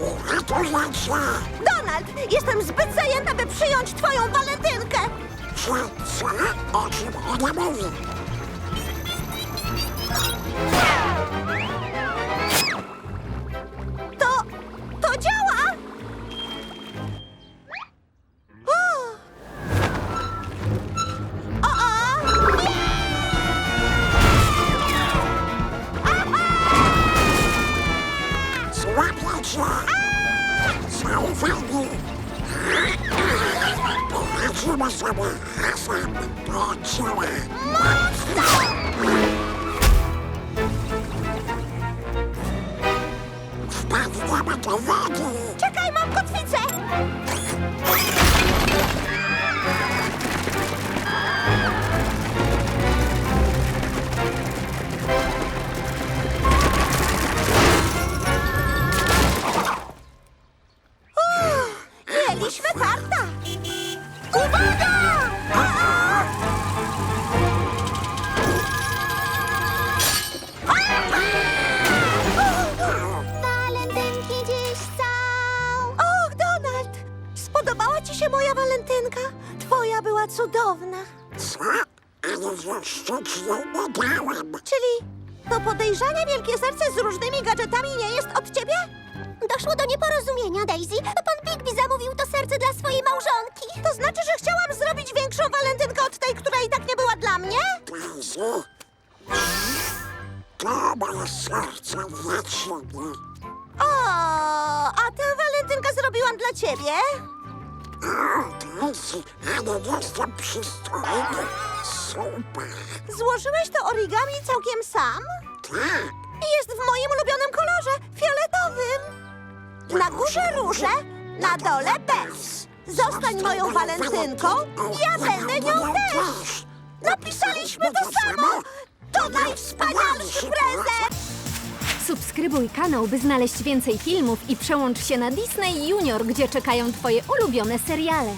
Uratuję cię! Donald, jestem zbyt zajęta, by przyjąć twoją walentynkę. Co, co? O czym ona mówi? Zaufaj mi! Poradzimy sobie razem dzieła! Wpadniemy do wody! Czekaj, mam kotwicę! Mieliśmy farta! Uwaga! Walentynki dziś są! Och, Donald! Spodobała ci się moja walentynka? Twoja była cudowna. Czyli to podejrzanie wielkie serce z różnymi gadżetami nie jest od ciebie? Doszło do nieporozumienia, Daisy. To znaczy, że chciałam zrobić większą walentynkę od tej, która i tak nie była dla mnie? Daisy? To moje serce dla ciebie! O, a tę walentynkę zrobiłam dla ciebie? O, Daisy, ale jestem przystojny! Super! Złożyłeś to origami całkiem sam? Tak! I Jest w moim ulubionym kolorze, fioletowym. Na górze róże, na dole bez. Zostań moją walentynką, ja będę nią też. Napisaliśmy to samo. To najwspanialszy prezent. Subskrybuj kanał, by znaleźć więcej filmów i przełącz się na Disney Junior, gdzie czekają Twoje ulubione seriale.